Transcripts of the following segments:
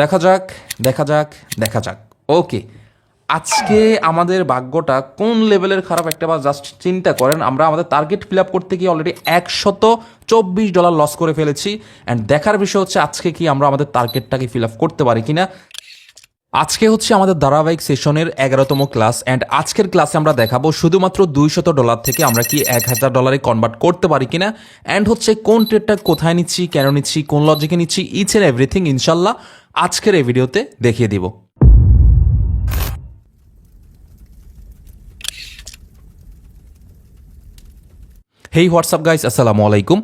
দেখা যাক দেখা যাক দেখা যাক। ওকে আজকে আমাদের ভাগ্যটা কোন লেভেলের খারাপ একটা বার জাস্ট চিন্তা করেন, আমরা আমাদের টার্গেট ফিল আপ করতে গিয়ে অলরেডি একশত চব্বিশ ডলার লস করে ফেলেছি অ্যান্ড দেখার বিষয় হচ্ছে আজকে কি আমরা আমাদের টার্গেটটাকে ফিল আপ করতে পারি কিনা। আজকে হচ্ছে আমাদের ধারাবাহিক সেশনের এগারোতম ক্লাস অ্যান্ড আজকের ক্লাসে আমরা দেখাবো শুধুমাত্র দুইশত ডলার থেকে আমরা কি এক হাজার ডলারে কনভার্ট করতে পারি কিনা অ্যান্ড হচ্ছে কোন ট্রেডটা কোথায় নিচ্ছি, কেন নিচ্ছি, কোন লজিকে নিচ্ছি ইচ এন্ড এভরিথিং ইনশাল্লাহ। আজকের এই ভিডিওতে দেখিয়ে দিব। হেই হোয়াটসঅ্যাপ গাইস আসসালামু আলাইকুম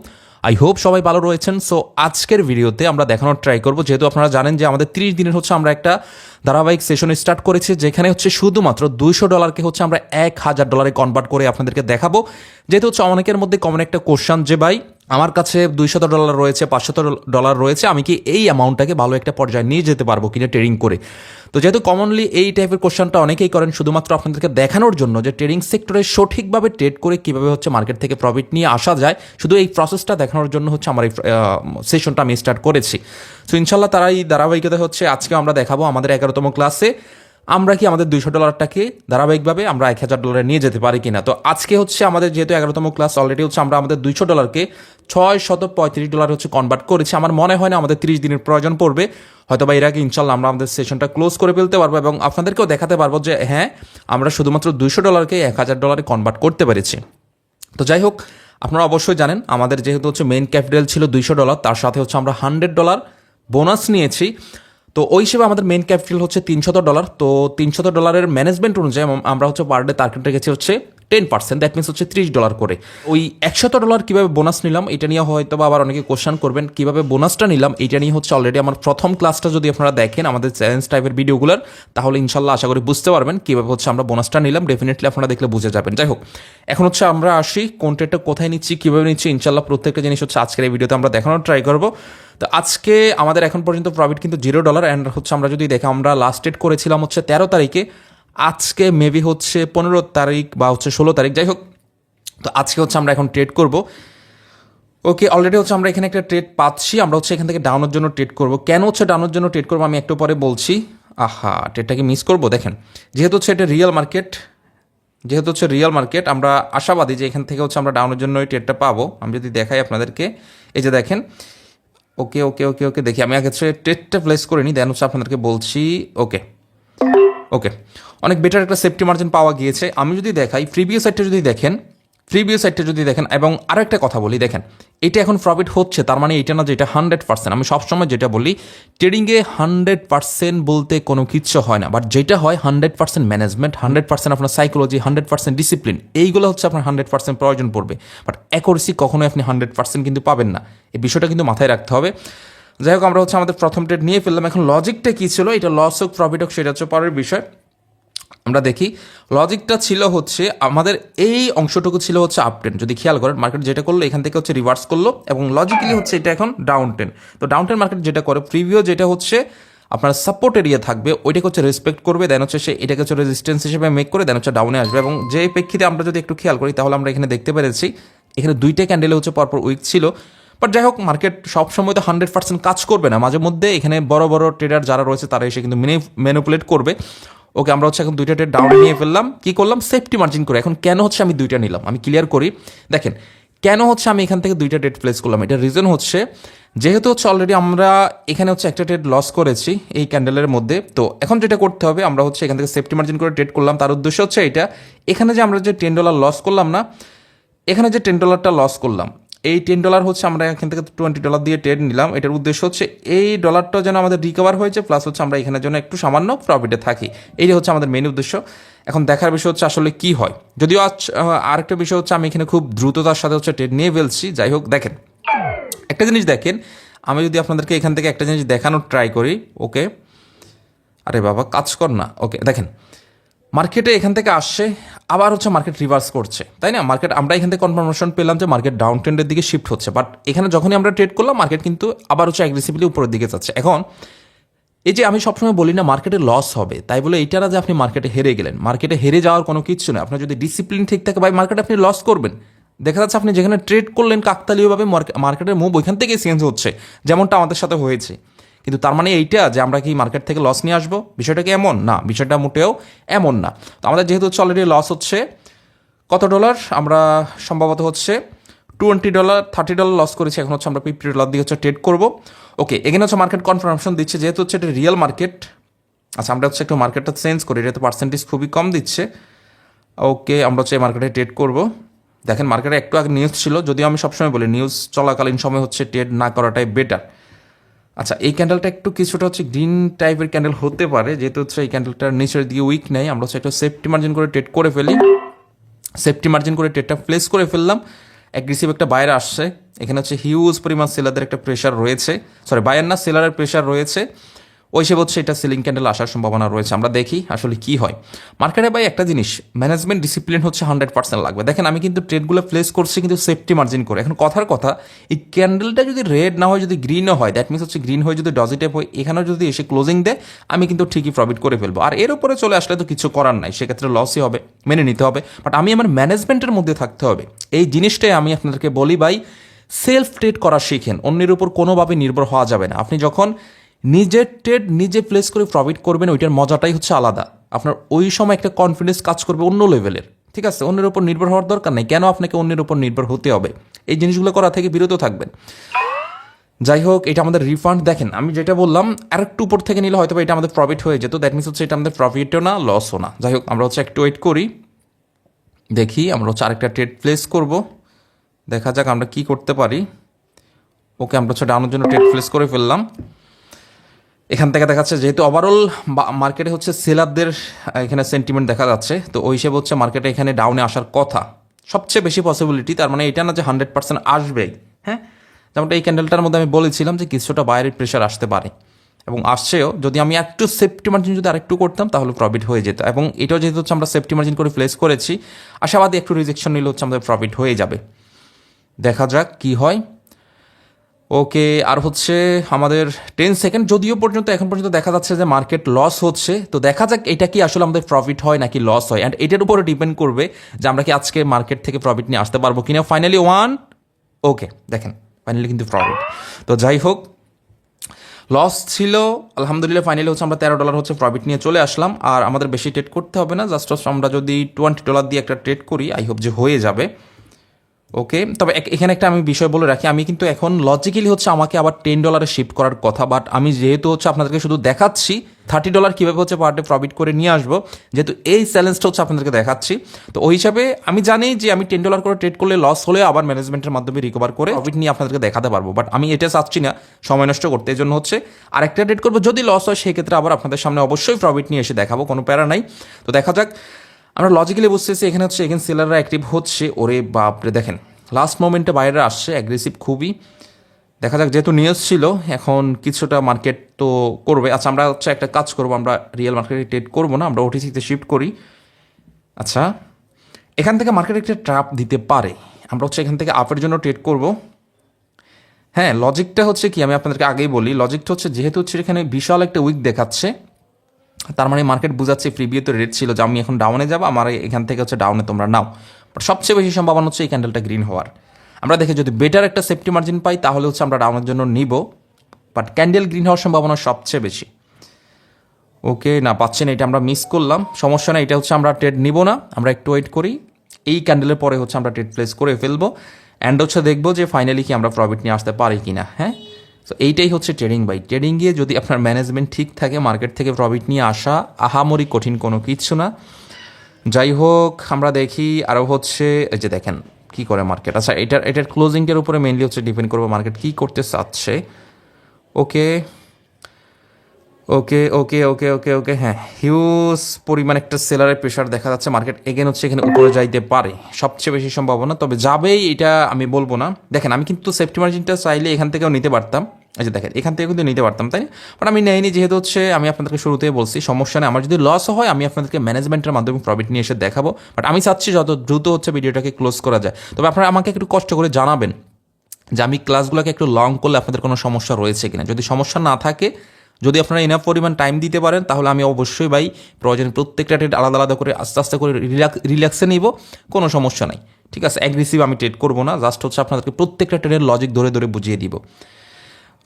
আই হোপ সবাই ভালো রয়েছেন। সো আজকের ভিডিওতে আমরা দেখানোর ট্রাই করব। যেহেতু আপনারা জানেন যে আমাদের 30 দিনের হচ্ছে আমরা একটা ধারাবাহিক সেশন স্টার্ট করেছি, যেখানে হচ্ছে শুধুমাত্র দুইশো ডলারকে হচ্ছে আমরা এক হাজার ডলারে কনভার্ট করে আপনাদেরকে দেখাবো। যেহেতু হচ্ছে অনেকের মধ্যে কমন একটা কোশ্চান যে, ভাই আমার কাছে দুইশত ডলার রয়েছে, পাঁচশত ডলার রয়েছে, আমি কি এই অ্যামাউন্টটাকে ভালো একটা পর্যায়ে নিয়ে যেতে পারব কিনা ট্রেডিং করে? তো যেহেতু কমনলি এই টাইপের কোশ্চেনটা অনেকেই করেন, শুধুমাত্র আপনাদেরকে দেখানোর জন্য যে ট্রেডিং সেক্টরে সঠিকভাবে ট্রেড করে কীভাবে হচ্ছে মার্কেট থেকে প্রফিট নিয়ে আসা যায়, শুধু এই প্রসেসটা দেখানোর জন্য হচ্ছে আমার এই সেশনটা আমি স্টার্ট করেছি। সো ইনশাল্লাহ তারা এই ধারাবাহিকতা হচ্ছে আজকে আমরা দেখাবো আমাদের এগারোতম ক্লাসে আমরা কি আমাদের দুইশো ডলারটাকে ধারাবাহিকভাবে আমরা এক হাজার ডলারে নিয়ে যেতে পারি কিনা? তো আজকে হচ্ছে আমাদের যেহেতু এগারোতম ক্লাস অলরেডি হচ্ছে আমরা আমাদের দুইশো ডলারকে ছয় শত পঁয়ত্রিশ ডলার হচ্ছে কনভার্ট করেছি। আমার মনে হয় না আমাদের তিরিশ দিনের প্রয়োজন পড়বে। হয়তো বা এর আগে ইনশাল্লাহ আমরা আমাদের সেশনটা ক্লোজ করে ফেলতে পারব এবং আপনাদেরকেও দেখাতে পারব যে হ্যাঁ আমরা শুধুমাত্র দুইশো ডলারকে এক হাজার ডলারে কনভার্ট করতে পেরেছি। তো যাই হোক, আপনারা অবশ্যই জানেন, আমাদের যেহেতু হচ্ছে মেইন ক্যাপিটাল ছিল দুইশো ডলার, তার সাথে হচ্ছে আমরা হান্ড্রেড ডলার বোনাস নিয়েছি। তো ওই হিসেবে আমাদের মেন ক্যাপিটাল হচ্ছে তিনশত ডলার তো তিনশত ডলারের ম্যানেজমেন্ট অনুযায়ী আম- আমরা হচ্ছে পার ডে টার্গেট রেখেছি হচ্ছে টেন পার্সেন্ট দ্যাট মিনস হচ্ছে ত্রিশ ডলার করে। ওই একশত ডলার কীভাবে বোনাস নিলাম, এটা নিয়ে হয়তো বা আবার অনেকে কোশ্চেন করবেন, কীভাবে বোনাসটা নিলাম, এটা নিয়ে হচ্ছে অলরেডি আমার প্রথম ক্লাসটা যদি আপনারা দেখেন, আমাদের চ্যালেঞ্জ টাইপের ভিডিওগুলোর তাহলে ইনশাল্লাহ আশা করি বুঝতে পারবেন কীভাবে হচ্ছে আমরা বোনাসটা নিলাম ডেফিনেটলি আপনারা দেখলে বুঝে যাবেন। যাই হোক, এখন হচ্ছে আমরা আসি কোন ট্রেডটা কোথায় নিচ্ছি, কীভাবে নিচ্ছি, ইনশাল্লাহ প্রত্যেকটা জিনিস হচ্ছে আজকের এই ভিডিওতে আমরা দেখানোর ট্রাই করব। তো আজকে আমাদের এখন পর্যন্ত প্রফিট কিন্তু জিরো ডলার অ্যান্ড হচ্ছে আমরা যদি দেখে, আমরা লাস্ট ডেট করেছিলাম হচ্ছে তেরো তারিখে আজকে মেবি হচ্ছে পনেরো তারিখ বা হচ্ছে ষোলো তারিখ, যাই হোক। তো আজকে হচ্ছে আমরা এখন ট্রেড করব। ওকে অলরেডি হচ্ছে আমরা এখানে একটা ট্রেড পাচ্ছি, আমরা হচ্ছে এখান থেকে ডাউনের জন্য ট্রেড করব। কেন হচ্ছে ডাউনের জন্য ট্রেড করব আমি একটু পরে বলছি। আহা ট্রেডটাকে মিস করব? দেখেন, যেহেতু হচ্ছে এটা রিয়েল মার্কেট যেহেতু হচ্ছে রিয়েল মার্কেট আমরা আশাবাদী যে এখান থেকে হচ্ছে আমরা ডাউনের জন্য ওই ট্রেডটা পাবো। আমি যদি দেখাই আপনাদেরকে, এই যে দেখেন। ওকে ওকে ওকে ওকে দেখি, আমি আগে ট্রেডটা প্লেস করে নিই দেন হচ্ছে আপনাদেরকে বলছি। ওকে ওকে অনেক বেটার একটা সেফটি মার্জিন পাওয়া গিয়েছে। আমি যদি দেখাই প্রিভিয়াস সাইডটা যদি দেখেন প্রিভিয়াস সাইডটা যদি দেখেন, এবং আরও একটা কথা বলি, দেখেন, এটা এখন প্রফিট হচ্ছে, তার মানে এটা না যে এটা হান্ড্রেড পার্সেন্ট আমি সবসময় যেটা বলি ট্রেডিংয়ে হান্ড্রেড পার্সেন্ট বলতে কোনো কিচ্ছু হয় না বাট যেটা হয় hundred percent management hundred percent আপনার সাইকোলজি হান্ড্রেড পার্সেন্ট ডিসিপ্লিন এইগুলো হচ্ছে আপনার হান্ড্রেড পার্সেন্ট প্রয়োজন পড়বে। বাট অ্যাকোরেসি কখনোই আপনি হান্ড্রেড পার্সেন্ট কিন্তু পাবেন না। এই বিষয়টা কিন্তু মাথায় রাখতে হবে। যাই হোক, আমরা হচ্ছে আমাদের প্রথম ট্রেড নিয়ে ফেললাম। এখন লজিকটা কী ছিল? এটা লস হোক প্রফিট হোক, সেটা হচ্ছে পরের বিষয়। আমরা দেখি লজিকটা ছিল হচ্ছে, আমাদের এই অংশটুকু ছিল হচ্ছে আপ টেন যদি খেয়াল করেন মার্কেট যেটা করল, এখান থেকে হচ্ছে রিভার্স করল, এবং লজিক্যালি হচ্ছে এটা এখন ডাউন টেন তো ডাউন টেন মার্কেট যেটা করে প্রিভিউ যেটা হচ্ছে, আপনার সাপোর্ট এরিয়া থাকবে, ওইটাকে হচ্ছে রেসপেক্ট করবে দেন হচ্ছে সে এটাকে হচ্ছে রেজিস্ট্যান্স হিসেবে মেক করে দেন হচ্ছে ডাউনে আসবে। এবং যে প্রেক্ষিতে আমরা যদি একটু খেয়াল করি, তাহলে আমরা এখানে দেখতে পেরেছি, এখানে দুইটা ক্যান্ডেলে হচ্ছে পরপর উইক ছিল। বাট যাই হোক মার্কেট সবসময় তো হান্ড্রেড পার্সেন্ট কাজ করবে না। মাঝে মধ্যে এখানে বড় বড় ট্রেডার যারা রয়েছে, তারা এসে কিন্তু ম্যানুপুলেট করবে। ওকে, আমরা হচ্ছে এখন দুইটা ট্রেড ডাউন নিয়ে ফেললাম। কি করলাম? সেফটি মার্জিন করে। এখন কেন হচ্ছে আমি দুইটা নিলাম? আমি ক্লিয়ার করি। দেখেন, কেন হচ্ছে আমি এখান থেকে দুইটা ট্রেড প্লেস করলাম? এটা রিজন হচ্ছে, যেহেতু হচ্ছে অলরেডি আমরা এখানে হচ্ছে একটা ট্রেড লস করেছি এই ক্যান্ডেলের মধ্যে, তো এখন যেটা করতে হবে, আমরা হচ্ছে এখান থেকে সেফটি মার্জিন করে ট্রেড করলাম। তার উদ্দেশ্য হচ্ছে এটা। এখানে যে আমরা যে টেন ডলার লস করলাম না, এখানে যে টেন ডলারটা লস করলাম এই টেন ডলার হচ্ছে আমরা এখান থেকে টোয়েন্টি ডলার দিয়ে ট্রেড নিলাম। এটার উদ্দেশ্য হচ্ছে এই ডলারটা যেন আমাদের রিকভার হয়েছে প্লাস হচ্ছে আমরা এখানের জন্য একটু সামান্য প্রফিটে থাকি। এইটা হচ্ছে আমাদের মেন উদ্দেশ্য। এখন দেখার বিষয় হচ্ছে আসলে কি হয়। যদিও আজ আরেকটা বিষয় হচ্ছে আমি এখানে খুব দ্রুততার সাথে হচ্ছে ট্রেড নিয়ে ফেলছি। যাই হোক, দেখেন। একটা জিনিস দেখেন, আমি যদি আপনাদেরকে এখান থেকে একটা জিনিস দেখানোর ট্রাই করি ওকে আরে বাবা, কাজ কর না। ওকে দেখেন। মার্কেটে এখান থেকে আসছে, আবার হচ্ছে মার্কেট রিভার্স করছে, তাই না? মার্কেট আমরা এখান থেকে কনফার্মেশন পেলাম যে মার্কেট ডাউন ট্রেন্ডের দিকে শিফট হচ্ছে বাট এখানে যখনই আমরা ট্রেড করলাম মার্কেট কিন্তু আবার হচ্ছে অ্যাগ্রেসিভলি উপরের দিকে যাচ্ছে। এখন, এই যে আমি সবসময় বলি না মার্কেটে লস হবে, তাই বলে এইটা না যে আপনি মার্কেটে হেরে গেলেন। মার্কেটে হেরে যাওয়ার কোনো কিছু নেই। আপনার যদি ডিসিপ্লিন ঠিক থাকে, ভাই মার্কেটে আপনি লস করবেন। দেখা যাচ্ছে আপনি যেখানে ট্রেড করলেন, কাকতালীয়ভাবে মার্কেটের মুভ ওইখান থেকেই চেঞ্জ হচ্ছে, যেমনটা আমাদের সাথে হয়েছে। কিন্তু তার মানে এইটা যে আমরা কি মার্কেট থেকে লস নিয়ে আসব? বিষয়টা কি এমন? না, বিষয়টা মোটেও এমন না। তো আমাদের যেহেতু হচ্ছে অলরেডি লস হচ্ছে, কত ডলার আমরা সম্ভবত হচ্ছে twenty dollar thirty dollar loss করেছি, এখন হচ্ছে আমরা ফিফটি ডলার দিয়ে হচ্ছে ট্রেড করব। ওকে এখানে হচ্ছে মার্কেট কনফার্মেশন দিচ্ছে, যেহেতু হচ্ছে এটা রিয়েল মার্কেট আচ্ছা আমরা হচ্ছে একটু মার্কেটটা চেঞ্জ করি, এটা তো পার্সেন্টেজ খুবই কম দিচ্ছে। ওকে আমরা হচ্ছে এই মার্কেটে ট্রেড করব। দেখেন মার্কেটে একটু আগে নিউজ ছিল, যদিও আমি সবসময় বলি নিউজ চলাকালীন সময় হচ্ছে ট্রেড না করাটাই বেটার আচ্ছা এই ক্যান্ডেলটা একটু কিছুটা হচ্ছে গ্রিন টাইপের ক্যান্ডেল হতে পারে, যেহেতু হচ্ছে এই ক্যান্ডেলটার নিচের দিকে উইক নেই, আমরা হচ্ছে একটা সেফটি মার্জিন করে ট্রেড করে ফেলি। সেফটি মার্জিন করে ট্রেডটা প্লেস করে ফেললাম। অ্যাগ্রেসিভ একটা বাইরে আসছে। এখানে হচ্ছে হিউজ পরিমাণ সেলারদের একটা প্রেশার রয়েছে। সরি বায়ার না সেলারের প্রেশার রয়েছে। ওই হিসেবে হচ্ছে এটা সিলিং ক্যান্ডেল আসার সম্ভাবনা রয়েছে। আমরা দেখি আসলে কি হয়। মার্কেটে ভাই, একটা জিনিস ম্যানেজমেন্ট ডিসিপ্লিন হচ্ছে হান্ড্রেড পার্সেন্ট লাগবে। দেখেন, আমি কিন্তু ট্রেডগুলো প্লেস করছি, কিন্তু সেফটি মার্জিন করে। এখন কথার কথা, এই ক্যান্ডেলটা যদি রেড না হয়, যদি গ্রিনও হয় দ্যাট মিনস হচ্ছে গ্রিন হয়ে যদি ডজিটিভ হয় এখানেও যদি এসে ক্লোজিং দেয়, আমি কিন্তু ঠিকই প্রফিট করে ফেলব। আর এর উপরে চলে আসলে তো কিছু করার নাই, সেক্ষেত্রে লসই হবে, মেনে নিতে হবে। বাট আমি আমার ম্যানেজমেন্টের মধ্যে থাকতে হবে। এই জিনিসটাই আমি আপনাদেরকে বলি ভাই সেলফ ট্রেড করা শিখেন। অন্যের উপর কোনোভাবে নির্ভর হওয়া যাবে না। আপনি যখন নিজের ট্রেড নিজে প্লেস করে প্রফিট করবেন, ওইটার মজাটাই হচ্ছে আলাদা। আপনার ওই সময় একটা কনফিডেন্স কাজ করবে অন্য লেভেলের ঠিক আছে? অন্যের উপর নির্ভর হওয়ার দরকার নেই, কেন আপনাকে অন্যের উপর নির্ভর হতে হবে? এই জিনিসগুলো করা থেকে বিরত থাকবেন। যাই হোক, এটা আমাদের রিফান্ড দেখেন, আমি যেটা বললাম আর একটু উপর থেকে নিলে হয়তো এটা আমাদের প্রফিট হয়ে যেত দ্যাট মিনস হচ্ছে এটা আমাদের প্রফিটও না লসও না। যাই হোক, আমরা হচ্ছে একটু ওয়েট করি, দেখি আমরা হচ্ছে আরেকটা ট্রেড প্লেস করব, দেখা যাক আমরা কি করতে পারি। ওকে, আমরা হচ্ছে ডাউনের জন্য ট্রেড প্লেস করে ফেললাম। এখান থেকে দেখা যাচ্ছে যেহেতু ওভারঅল মার্কেটে হচ্ছে সেলারদের এখানে সেন্টিমেন্ট দেখা যাচ্ছে, তো ওই হিসেবে হচ্ছে মার্কেটে এখানে ডাউনে আসার কথা। সবচেয়ে বেশি পসিবিলিটি তার মানে এটা না যে হান্ড্রেড পার্সেন্ট আসবেই হ্যাঁ? যেমনটা এই ক্যান্ডেলটার মধ্যে আমি বলেছিলাম যে কিছুটা বাইরের প্রেশার আসতে পারে। এবং আসছেও, যদি আমি একটু সেফটি মার্জিন যদি আরেকটু করতাম, তাহলে প্রফিট হয়ে যেত। এবং এটাও যেহেতু হচ্ছে আমরা সেফটি মার্জিন করে প্লেস করেছি, আশাবাদী একটু রিজেকশন নিলে হচ্ছে আমাদের প্রফিট হয়ে যাবে। দেখা যাক কি হয়। ওকে, আর হচ্ছে আমাদের টেন সেকেন্ড যদিও পর্যন্ত এখন পর্যন্ত দেখা যাচ্ছে যে মার্কেট লস হচ্ছে, তো দেখা যাক এটা কি আসলে আমাদের প্রফিট হয় নাকি লস হয় অ্যান্ড এটার উপরে ডিপেন্ড করবে যে আমরা কি আজকে মার্কেট থেকে প্রফিট নিয়ে আসতে পারব কিনা। ফাইনালি ওয়ান ওকে, দেখেন ফাইনালি কিন্তু প্রফিট তো যাই হোক লস ছিল, আলহামদুলিল্লাহ ফাইনালি হচ্ছে আমরা তেরো ডলার হচ্ছে প্রফিট নিয়ে চলে আসলাম, আর আমাদের বেশি ট্রেড করতে হবে না জাস্ট আমরা যদি টোয়েন্টি ডলার দিয়ে একটা ট্রেড করি আই হোপ যে হয়ে যাবে। ওকে তবে এখানে একটা আমি বিষয় বলে রাখি, আমি কিন্তু এখন লজিক্যালি হচ্ছে আমাকে আবার টেন ডলারে শিফট করার কথা বাট আমি যেহেতু হচ্ছে আপনাদেরকে শুধু দেখাচ্ছি থার্টি ডলার কীভাবে হচ্ছে পার ডে প্রফিট করে নিয়ে আসব, যেহেতু এই চ্যালেঞ্জটা হচ্ছে আপনাদেরকে দেখাচ্ছি, তো ওই হিসাবে আমি জানি যে আমি টেন ডলার করে ট্রেড করলে লস হলে আবার ম্যানেজমেন্টের মাধ্যমে রিকভার করে প্রফিট নিয়ে আপনাদেরকে দেখাতে পারব বাট আমি এটা চাচ্ছি না, সময় নষ্ট করতে এই জন্য হচ্ছে আরেকটা ট্রেড করব, যদি লস হয়, সেক্ষেত্রে আবার আপনাদের সামনে অবশ্যই প্রফিট নিয়ে এসে দেখাবো, কোনো প্যারা নাই। তো দেখা যাক আমরা লজিক্যালি বুঝতেছি এখানে হচ্ছে, এখানে সেলাররা অ্যাক্টিভ হচ্ছে, ওরে বাপরে, দেখেন। লাস্ট মোমেন্টে বাইরে আসছে অ্যাগ্রেসিভ খুবই। দেখা যাক, যেহেতু নিউজ ছিল, এখন কিছুটা মার্কেট তো করবে। আচ্ছা আমরা হচ্ছে একটা কাজ করব, আমরা রিয়েল মার্কেটে ট্রেড করব না, আমরা ওটিসিতে শিফট করি। আচ্ছা এখান থেকে মার্কেটে একটা ট্রাপ দিতে পারে। আমরা হচ্ছে এখান থেকে আপের জন্য ট্রেড করব। হ্যাঁ লজিকটা হচ্ছে কি, আমি আপনাদেরকে আগেই বলি লজিকটা হচ্ছে, যেহেতু হচ্ছে এখানে বিশাল একটা উইক দেখাচ্ছে তার মানে মার্কেট বুঝাচ্ছে তো রেট ছিল যে আমি এখন ডাউনে যাব, আমার এখান থেকে হচ্ছে ডাউনে তোমরা নাও। বাট সবচেয়ে বেশি সম্ভাবনা হচ্ছে এই ক্যান্ডেলটা গ্রিন হওয়ার। আমরা দেখে যদি বেটার একটা সেফটি মার্জিন পাই, তাহলে হচ্ছে আমরা ডাউনের জন্য নিব। বাট ক্যান্ডেল গ্রিন হওয়ার সম্ভাবনা সবচেয়ে বেশি। ওকে না, পাচ্ছি না, এটা আমরা মিস করলাম। সমস্যা না এটা হচ্ছে আমরা ট্রেড নিব না, আমরা একটু ওয়েট করি। এই ক্যান্ডেলের পরে হচ্ছে আমরা ট্রেড প্লেস করে ফেলব। অ্যান্ড হচ্ছে দেখব যে ফাইনালি কি আমরা প্রফিট নিয়ে আসতে পারি কি না হ্যাঁ? তো এইটাই হচ্ছে ট্রেডিং বাই ট্রেডিং গিয়ে যদি আপনার ম্যানেজমেন্ট ঠিক থাকে মার্কেট থেকে প্রফিট নিয়ে আসা, আহামরি কঠিন কোনো কিচ্ছু না। যাই হোক, আমরা দেখি আরও হচ্ছে, এই যে দেখেন কি করে মার্কেট আচ্ছা এটার এটার ক্লোজিংটার উপরে মেনলি হচ্ছে ডিপেন্ড করব মার্কেট কী করতে চাচ্ছে। ওকে ওকে ওকে ওকে ওকে ওকে হ্যাঁ হিউজ পরিমাণ একটা সেলারের প্রেশার দেখা যাচ্ছে। মার্কেট এগেন হচ্ছে এখানে উপরে যাইতে পারে, সবচেয়ে বেশি সম্ভাবনা। তবে যাবেই, এটা আমি বলব না। দেখেন, আমি কিন্তু সেফটি মার্জিনটা চাইলে এখান থেকেও নিতে পারতাম। যে দেখেন, এখান থেকে কিন্তু নিতে পারতাম, তাই বাট আমি নেইনি, যেহেতু হচ্ছে আমি আপনাদেরকে শুরুতেই বলছি, সমস্যা নেই। আমার যদি লস হয়, আমি আপনাদেরকে ম্যানেজমেন্টের মাধ্যমে প্রফিট নিয়ে এসে দেখাবো। বাট আমি চাচ্ছি যত দ্রুত হচ্ছে ভিডিওটাকে ক্লোজ করা যায়। তবে আপনারা আমাকে একটু কষ্ট করে জানাবেন যে আমি ক্লাসগুলোকে একটু লং করলে আপনাদের কোনো সমস্যা রয়েছে কিনা। যদি সমস্যা না থাকে, যদি আপনারা ইনাফ পরিমাণ টাইম দিতে পারেন, তাহলে আমি অবশ্যই ভাই প্রয়োজন প্রত্যেকটা ট্রেড আলাদা আলাদা করে আস্তে আস্তে করে রিল্যাক্সে নিব, কোনো সমস্যা নাই। ঠিক আছে? অ্যাগ্রেসিভ আমি ট্রেড করব না জাস্ট হচ্ছে আপনাদেরকে প্রত্যেকটা ট্রেডের লজিক ধরে ধরে বুঝিয়ে দিব।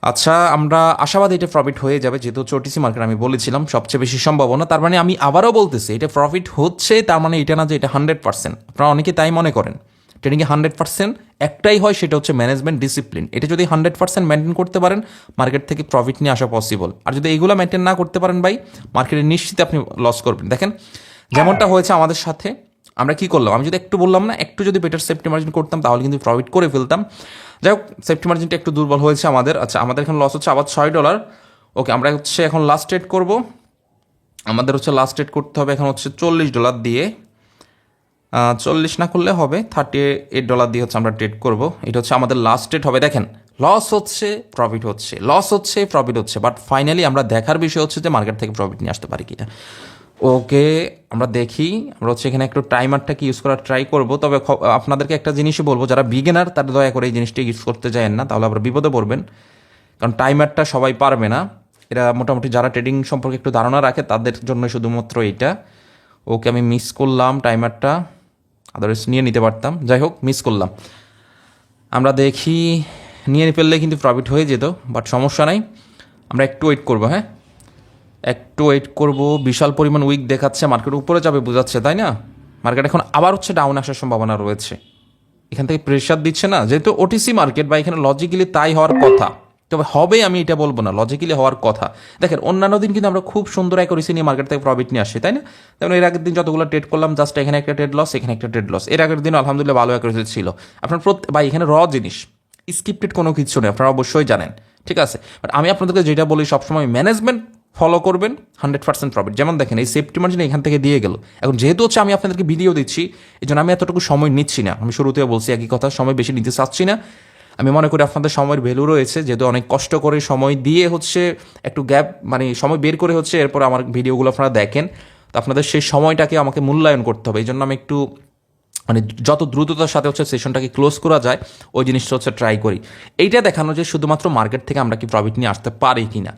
আচ্ছা আমরা আশাবাদী এটা প্রফিট হয়ে যাবে, যেহেতু হচ্ছে ওটিসি মার্কেট আমি বলেছিলাম, সবচেয়ে বেশি সম্ভাবনা। তার মানে আমি আবারও বলতেছি, এটা প্রফিট হচ্ছে, তার মানে এটা না যে এটা হান্ড্রেড পার্সেন্ট আপনারা অনেকে তাই মনে করেন। ট্রেডিংয়ে হান্ড্রেড পার্সেন্ট একটাই হয়, সেটা হচ্ছে ম্যানেজমেন্ট ডিসিপ্লিন এটা যদি হান্ড্রেড পার্সেন্ট মেনটেন করতে পারেন মার্কেট থেকে প্রফিট নিয়ে আসা পসিবল আর যদি এগুলো মেনটেন না করতে পারেন ভাই মার্কেটে নিশ্চিত আপনি লস করবেন। দেখেন, যেমনটা হয়েছে আমাদের সাথে, আমরা কি করলাম? আমি যদি একটু বললাম না, একটু যদি বেটার সেফটি মার্জিন করতাম, তাহলে কিন্তু প্রফিট করে ফেলতাম। যাই হোক সেফটি মার্জিনটা একটু দুর্বল হয়েছে আমাদের। আচ্ছা আমাদের এখন লস হচ্ছে আবার ছয় ডলার ওকে আমরা হচ্ছে এখন লাস্ট ট্রেড করব। আমাদের হচ্ছে লাস্ট ট্রেড করতে হবে এখন হচ্ছে চল্লিশ ডলার দিয়ে। চল্লিশ না করলে হবে থার্টি এইট ডলার দিয়ে হচ্ছে আমরা ট্রেড করব। এটা হচ্ছে আমাদের লাস্ট ট্রেড হবে। দেখেন লস হচ্ছে প্রফিট হচ্ছে। লস হচ্ছে প্রফিট হচ্ছে। বাট ফাইনালি আমরা দেখার বিষয় হচ্ছে যে মার্কেট থেকে প্রফিট নিয়ে আসতে পারি কিনা। ওকে আমরা দেখি, আমরা হচ্ছে এখানে একটু টাইমারটাকে ইউজ করার ট্রাই করব, তবে আপনাদেরকে একটা জিনিসই বলব, যারা বিগিনার তারা দয়া করে এই জিনিসটা ইউজ করতে যায় না, তাহলে আবার বিপদে পড়বেন। কারণ টাইমারটা সবাই পারবে না। এরা মোটামুটি যারা ট্রেডিং সম্পর্কে একটু ধারণা রাখে, তাদের জন্য শুধুমাত্র এইটা। ওকে, আমি মিস করলাম টাইমারটা আদারওয়াইজ নিয়ে নিতে পারতাম। যাই হোক মিস করলাম। আমরা দেখি, নিয়ে ফেললে কিন্তু প্রফিট হয়ে যেত বাট সমস্যা নাই। আমরা একটু ওয়েট করব হ্যাঁ? একটু ওয়েট করব। বিশাল পরিমাণ উইক দেখাচ্ছে মার্কেট উপরে যাবে বোঝাচ্ছে, তাই না? মার্কেট এখন আবার হচ্ছে ডাউন আসার সম্ভাবনা রয়েছে। এখান থেকে প্রেশার দিচ্ছে না, যেহেতু ওটিসি মার্কেট বা এখানে লজিক্যালি তাই হওয়ার কথা। তবে হবে আমি এটা বলব না লজিক্যালি হওয়ার কথা। দেখেন, অন্যান্য দিন কিন্তু আমরা খুব সুন্দর অ্যাকুরেসি নিয়ে মার্কেট থেকে প্রফিট নিয়ে আসি, তাই না? তেমন এর আগের দিন যতগুলো ট্রেড করলাম জাস্ট এখানে একটা ট্রেড লস এখানে একটা ট্রেড লস এর আগের দিন আলহামদুলিল্লাহ ভালো অ্যাকুরেসি ছিল। আপনার প্রত্যেক বা এখানে র জিনিস স্ক্রিপ্টেড কোনো কিছু নেই, আপনারা অবশ্যই জানেন, ঠিক আছে? বাট আমি আপনাদেরকে যেটা বলি সবসময় ম্যানেজমেন্ট ফলো করবেন হান্ড্রেড পার্সেন্ট প্রফিট যেমন দেখেন, এই সেফটি মার্জিন এখান থেকে দিয়ে গেল। এখন যেহেতু হচ্ছে আমি আপনাদেরকে ভিডিও দিচ্ছি এই জন্য আমি এতটুকু সময় নিচ্ছি না। আমি শুরুতেও বলছি একই কথা, সময় বেশি নিতে চাচ্ছি না। আমি মনে করি আপনাদের সময়ের ভ্যালু রয়েছে, যেহেতু অনেক কষ্ট করে সময় দিয়ে হচ্ছে একটু গ্যাপ মানে সময় বের করে হচ্ছে এরপর আমার ভিডিওগুলো আপনারা দেখেন। তো আপনাদের সেই সময়টাকে আমাকে মূল্যায়ন করতে হবে। এই জন্য আমি একটু মানে যত দ্রুততার সাথে হচ্ছে সেশনটাকে ক্লোজ করা যায়, ওই জিনিসটা হচ্ছে ট্রাই করি। এইটা দেখানো যে শুধুমাত্র মার্কেট থেকে আমরা কি প্রফিট নিয়ে আসতে পারি কি না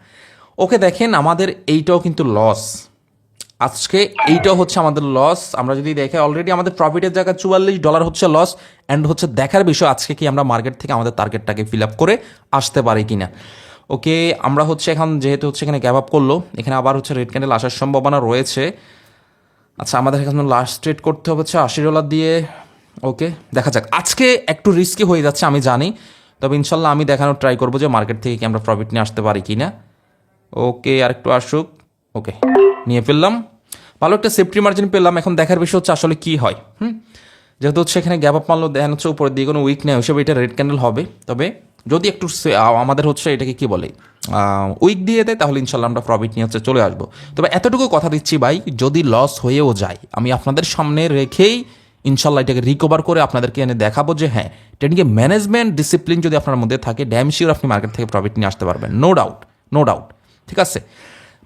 ওকে দেখেন, আমাদের এইটাও কিন্তু লস আজকে এইটাও হচ্ছে আমাদের লস আমরা যদি দেখে অলরেডি আমাদের প্রফিটের জায়গায় চুয়াল্লিশ ডলার হচ্ছে লস অ্যান্ড হচ্ছে দেখার বিষয় আজকে কি আমরা মার্কেট থেকে আমাদের টার্গেটটাকে ফিল আপ করে আসতে পারি কিনা। ওকে, আমরা হচ্ছে এখন যেহেতু হচ্ছে এখানে গ্যাপ আপ করল, এখানে আবার হচ্ছে রেড ক্যান্ডেল আসার সম্ভাবনা রয়েছে। আচ্ছা আমাদের এখন লাস্ট ট্রেড করতে হবে হচ্ছে আশি ডলার দিয়ে। ওকে, দেখা যাক। আজকে একটু রিস্কি হয়ে যাচ্ছে, আমি জানি। তবে ইনশাল্লাহ আমি দেখানোর ট্রাই করব যে মার্কেট থেকে কি আমরা প্রফিট নিয়ে আসতে পারি কি না ওকে আর একটু আসুক। ওকে নিয়ে ফেললাম। ভালো একটা সেফটি মার্জিন পেলাম। এখন দেখার বিষয় হচ্ছে আসলে কী হয়, হুম? যেহেতু হচ্ছে এখানে গ্যাপ আপ মারলো দেখানো হচ্ছে উপরের দিকে কোনো উইক নেই হিসেবে এটা রেড ক্যান্ডেল হবে। তবে যদি একটু আমাদের হচ্ছে এটাকে কি বলে উইক দিয়ে দেয়, তাহলে ইনশাল্লাহ আমরা প্রফিট নিয়ে হচ্ছে চলে আসব। তবে এতটুকু কথা দিচ্ছি ভাই, যদি লস হয়েও যায়, আমি আপনাদের সামনে রেখেই ইনশাল্লাহ এটাকে রিকভার করে আপনাদেরকে এনে দেখাবো যে হ্যাঁ ট্রেডিংয়ে ম্যানেজমেন্ট ডিসিপ্লিন যদি আপনার মধ্যে থাকে ড্যাম শিওর আপনি মার্কেট থেকে প্রফিট নিয়ে আসতে পারবেন। নো ডাউট নো ডাউট ঠিক আছে?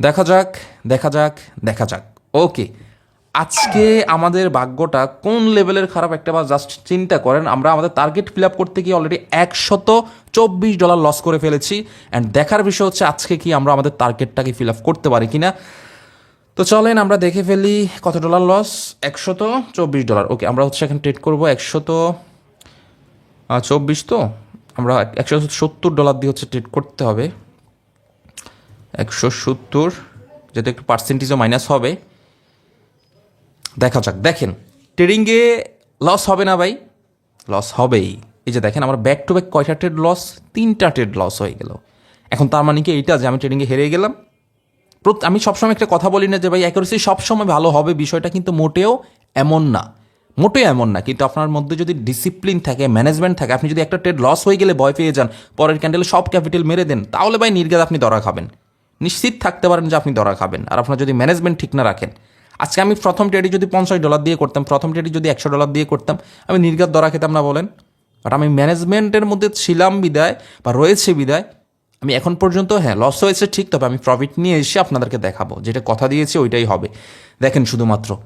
দেখা যাক দেখা যাক দেখা যাক। ওকে আজকে আমাদের ভাগ্যটা কোন লেভেলের খারাপ একটা বা জাস্ট চিন্তা করেন, আমরা আমাদের টার্গেট ফিল আপ করতে গিয়ে অলরেডি একশত চব্বিশ ডলার লস করে ফেলেছি অ্যান্ড দেখার বিষয় হচ্ছে আজকে কি আমরা আমাদের টার্গেটটাকে ফিল আপ করতে পারি কিনা। তো চলেন, আমরা দেখে ফেলি কত ডলার লস একশত চব্বিশ ডলার ওকে আমরা হচ্ছে এখন ট্রেড করব একশত চব্বিশ তো? আমরা একশো সত্তর ডলার দিয়ে হচ্ছে ট্রেড করতে হবে। একশো সত্তর যেহেতু একটু পার্সেন্টেজও মাইনাস হবে। দেখা যাক, দেখেন ট্রেডিংয়ে লস হবে না ভাই? লস হবেই। এই যে দেখেন, আমার ব্যাক টু ব্যাক কয়টা ট্রেড লস তিনটা ট্রেড লস হয়ে গেল। এখন তার মানে কি এইটা যে আমি ট্রেডিংয়ে হেরে গেলাম? আমি সবসময় একটা কথা বলি না যে ভাই অ্যাকুরেসি সবসময় ভালো হবে, বিষয়টা কিন্তু মোটেও এমন না। মোটেও এমন না, কিন্তু আপনার মধ্যে যদি ডিসিপ্লিন থাকে ম্যানেজমেন্ট থাকে, আপনি যদি একটা ট্রেড লস হয়ে গেলে ভয় পেয়ে যান, পরের ক্যান্ডেলে সব ক্যাপিটাল মেরে দেন, তাহলে ভাই নির্গাত আপনি দরা খাবেন। নিশ্চিত থাকতে পারেন যে আপনি ধরা খাবেন। আর আপনার যদি ম্যানেজমেন্ট ঠিক না রাখেন, আজকে আমি প্রথম ট্রেডি যদি পঞ্চাশ ডলার দিয়ে করতাম, প্রথম ট্রেডি যদি একশো ডলার দিয়ে করতাম, আমি নির্ঘাত ধরা খেতাম না বলেন। বাট আমি ম্যানেজমেন্টের মধ্যে ছিলাম বিদায়, বা রয়েছে বিদায়, আমি এখন পর্যন্ত হ্যাঁ লস হয়েছে ঠিক, তবে আমি প্রফিট নিয়ে এসে আপনাদেরকে দেখাবো। যেটা কথা দিয়েছি, ওইটাই হবে। দেখেন শুধুমাত্র।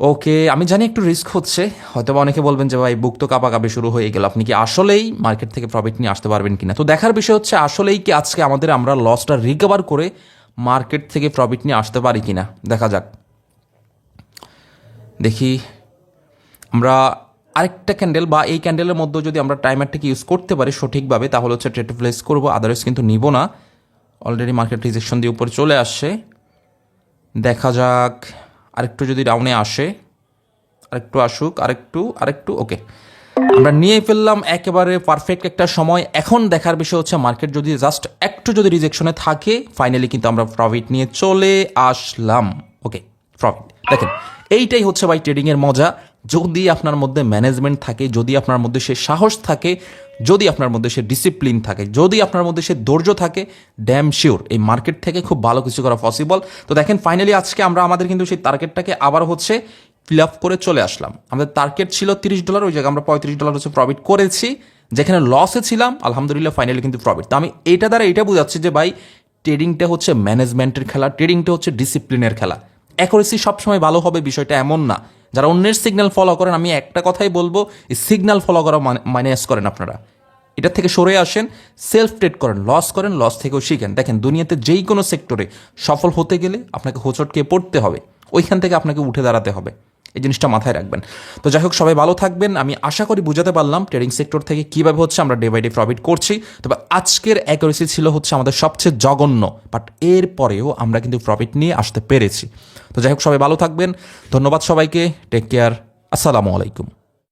ওকে আমি জানি একটু রিস্ক হচ্ছে। হয়তো অনেকে বলবেন যে, ভাই, বুক তো কাপা কাপে শুরু হয়ে গেল। আপনি কি আসলেই মার্কেট থেকে প্রফিট নিয়ে আসতে পারবেন কিনা? তো দেখার বিষয় হচ্ছে, আসলেই কি আজকে আমাদের আমরা লসটা রিকভার করে মার্কেট থেকে প্রফিট নিয়ে আসতে পারি কিনা? দেখা যাক। দেখি। আমরা আরেকটা ক্যান্ডেল বা এই ক্যান্ডেলের মধ্যে যদি আমরা টাইমারটাকে ইউজ করতে পারি সঠিকভাবে, তাহলে হচ্ছে ট্রেড প্লেস করব। আদারওয়াইজ কিন্তু নিব না। অলরেডি মার্কেট রিজেকশন দিয়ে উপরে চলে আসছে। দেখা যাক। আরেকটু যদি ডাউনে আসে, আরেকটু আসুক, আরেকটু আরেকটু ওকে আমরা নিয়ে ফেললাম একেবারে পারফেক্ট একটা সময়। এখন দেখার বিষয় হচ্ছে মার্কেট যদি জাস্ট একটু যদি রিজেকশনে থাকে ফাইনালি কিন্তু আমরা প্রফিট নিয়ে চলে আসলাম। ওকে প্রফিট দেখেন, এইটাই হচ্ছে ভাই ট্রেডিংয়ের মজা। যদি আপনার মধ্যে ম্যানেজমেন্ট থাকে, যদি আপনার মধ্যে সে সাহস থাকে যদি আপনার মধ্যে সে ডিসিপ্লিন থাকে, যদি আপনার মধ্যে সে ধৈর্য থাকে ড্যাম শিওর এই মার্কেট থেকে খুব ভালো কিছু করা পসিবল তো দেখেন ফাইনালি আজকে আমরা আমাদের কিন্তু সেই টার্গেটটাকে আবার হচ্ছে ফিল আপ করে চলে আসলাম। আমাদের টার্গেট ছিল তিরিশ ডলার ওই জায়গায় আমরা পঁয়ত্রিশ ডলার হচ্ছে প্রফিট করেছি। যেখানে লসে ছিলাম, আলহামদুলিল্লাহ ফাইনালি কিন্তু প্রফিট তো আমি এটা দ্বারা এটা বোঝাচ্ছি যে ভাই ট্রেডিংটা হচ্ছে ম্যানেজমেন্টের খেলা ট্রেডিংটা হচ্ছে ডিসিপ্লিনের খেলা। অ্যাকুরেসি সবসময় ভালো হবে, বিষয়টা এমন না। যারা অন্যের সিগন্যাল ফলো করেন, আমি একটা কথাই বলব, এই সিগন্যাল ফলো করা মাইনাস করেন আপনারা। এটা থেকে সরে আসেন সেলফ ট্রেড করেন লস করেন লস থেকেও শিখেন। দেখেন, দুনিয়াতে যেই কোনো সেক্টরে সফল হতে গেলে আপনাকে হোঁচটকে পড়তে হবে। ওইখান থেকে আপনাকে উঠে দাঁড়াতে হবে। এই জিনিসটা মাথায় রাখবেন। তো যাই হোক, সবাই ভালো থাকবেন। আমি আশা করি বুঝাতে পারলাম ট্রেডিং সেক্টর থেকে কীভাবে হচ্ছে আমরা ডে বাই ডে প্রফিট করছি। তবে আজকের অ্যাকুরেসি ছিল হচ্ছে আমাদের সবচেয়ে জঘন্য। বাট এর পরেও আমরা কিন্তু প্রফিট নিয়ে আসতে পেরেছি। তো যাই হোক সবাই ভালো থাকবেন। ধন্যবাদ সবাইকে। টেক কেয়ার আসসালামু আলাইকুম।